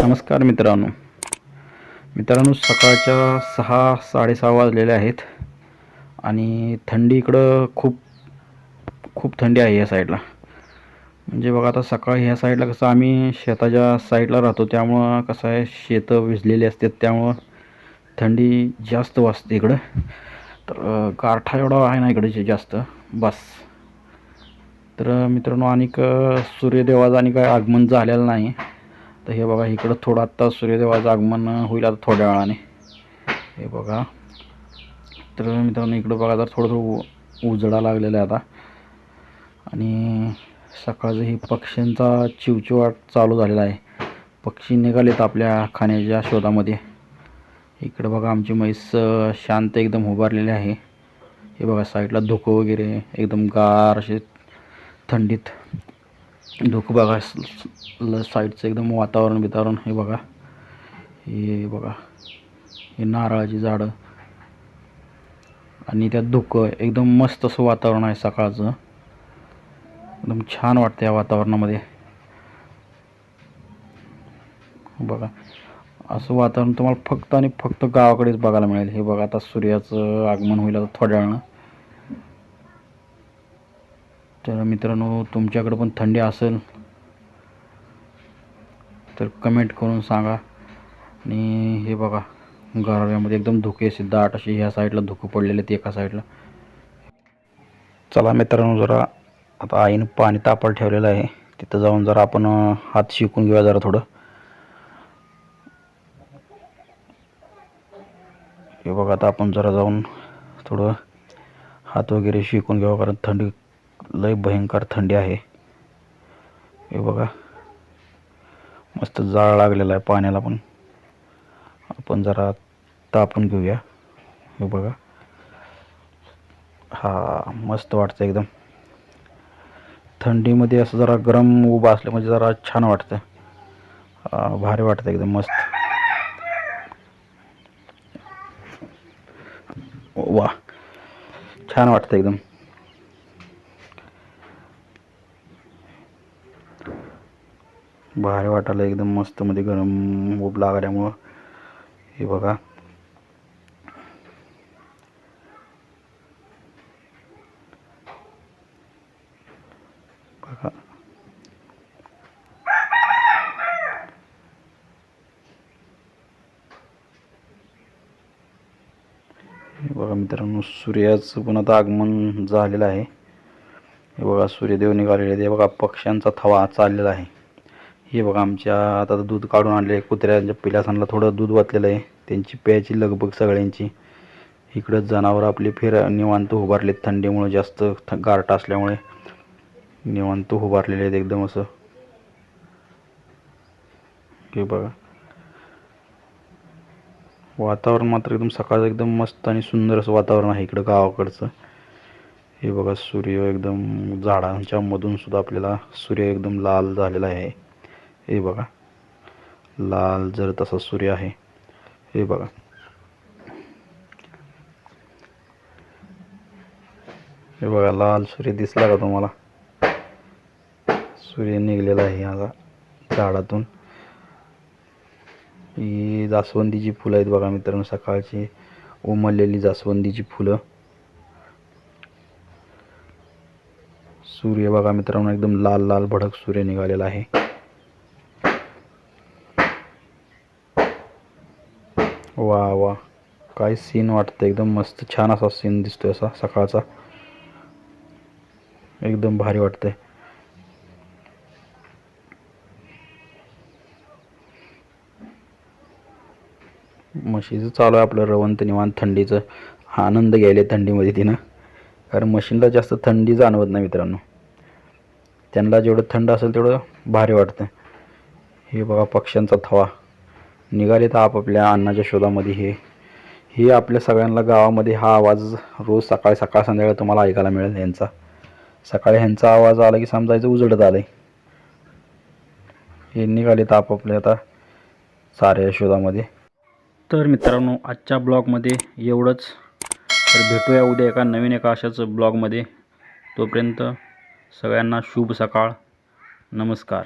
नमस्कार मित्रांनो. मित्रांनो सकाळच्या सहा साडेसहा वाजलेले आहेत आणि थंडी इकडं खूप खूप थंडी आहे या साईडला. म्हणजे बघा आता सकाळी ह्या साईडला कसं आम्ही शेताच्या साईडला राहतो त्यामुळं कसं आहे शेतं विजलेली असतात त्यामुळं थंडी जास्त वाजते इकडं. तर गारठा एवढा आहे ना इकडे जास्त बस. तर मित्रांनो आणि सूर्यदेवाचं आणि काय आगमन झालेलं नाही. तर हे बघा इकडं थोडं आत्ता सूर्यदेवाचं आगमन होईल आता थोड्या वेळाने. हे बघा. तर मित्रांनो इकडं बघा तर थोडं थोडं उजडा लागलेला आहे आता. आणि सकाळचं ही पक्ष्यांचा चिवचिवाट चालू झालेला आहे. पक्षी निघालेत आपल्या खाण्याच्या शोधामध्ये. इकडं बघा आमची म्हैस शांत एकदम उभारलेली आहे. हे बघा साईडला धुकं वगैरे एकदम गार असे थंडीत. धुकं बघा ल साईडचं एकदम वातावरण बितावरण हे बघा. हे बघा हे नारळाची झाडं. आणि त्यात धुकं एकदम मस्त असं वातावरण आहे सकाळचं. एकदम छान वाटतं या वातावरणामध्ये. बघा असं वातावरण तुम्हाला फक्त आणि फक्त गावाकडेच बघायला मिळेल. हे बघा आता सूर्याचं आगमन होईल आता थोड्या वेळानं. तर मित्रांनो तुमच्याकडं पण थंडी असेल तर कमेंट करून सांगा. आणि हे बघा गराऱ्यामध्ये एकदम धुके असे दाट असे ह्या साईडला धुकं पडलेले आहेत एका साईडला चला मित्रांनो जरा आता आईनं पाणी तापड ठेवलेलं आहे. तिथं जाऊन जरा आपण हात शिकून घेऊया जरा थोडं. हे बघा आता आपण जरा जाऊन थोडं हात वगैरे शिकून घ्यावं कारण थंडी लय भयंकर थंडी आहे. हे बघा. मस्त जाळ लागलेला आहे पाण्याला पण. आपण जरा तापून घेऊया. हे बघा. हा मस्त वाटतं एकदम. थंडीमध्ये असं जरा गरम उभं असलं म्हणजे जरा छान वाटतं भारी वाटतं एकदम मस्त. वा. छान वाटतं एकदम. भारी वाटायला एकदम मस्त मध्ये गरम ऊब लागल्यामुळं. हे बघा. बघा. हे बघा मित्रांनो सूर्याचं पण आता आगमन झालेलं आहे. हे बघा सूर्यदेव निघालेले आहेत. हे बघा पक्ष्यांचा थवा चाललेला आहे. हे बघा आमच्या आता दूध काढून आणले कुत्र्यांच्या पिलासांना थोडं दूध वाचलेलं आहे. त्यांची प्यायची लगबग सगळ्यांची. इकडं जनावर आपली फिर निवांत उभारलेत थंडीमुळे जास्त थ गारठा असल्यामुळे. निवांत उभारलेले आहेत एकदम असं. हे बघा. वातावरण मात्र एकदम सकाळचं एकदम मस्त आणि सुंदर असं वातावरण आहे इकडं गावाकडचं. हे बघा सूर्य एकदम झाडांच्या मधून सुद्धा आपल्याला सूर्य एकदम लाल झालेला आहे. हे बघा. लाल जर तसा सूर्य आहे. हे बघा. हे बघा लाल सूर्य दिसला का तुम्हाला? सूर्य निघलेला आहे आता झाडातून. ही जास्वंदीची फुलं आहेत बघा मित्रांनो. सकाळची उमललेली जास्वंदीची फुलं. सूर्य बघा मित्रांनो एकदम लाल लाल भडक सूर्य निघालेला आहे. वा वा. काय सीन वाटतं एकदम मस्त छान असा सीन दिसतोय असा सकाळचा. एकदम भारी वाटतंय. म्हशीचं चालू आहे आपलं रवंत निवांत थंडीचं. आनंद घ्यायला थंडीमध्ये तिनं. कारण मशीनला जास्त थंडी जाणवत नाही मित्रांनो. त्यांना जेवढं थंड असेल तेवढं भारी वाटतं हे बघा पक्ष्यांचा थवा. निघाले तर आपापल्या अन्नाच्या शोधामध्ये हे. हे आपल्या सगळ्यांना गावामध्ये हा आवाज रोज सकाळी सकाळ संध्याकाळी तुम्हाला ऐकायला मिळेल यांचा. सकाळी ह्यांचा आवाज आला की समजायचं उजडत आलं आहे हे निघाले तर आपापल्या आता साऱ्या शोधामध्ये. तर मित्रांनो आजच्या ब्लॉगमध्ये एवढंच. तर भेटूया उद्या एका नवीन एका अशाच ब्लॉगमध्ये. तोपर्यंत सगळ्यांना शुभ सकाळ. नमस्कार.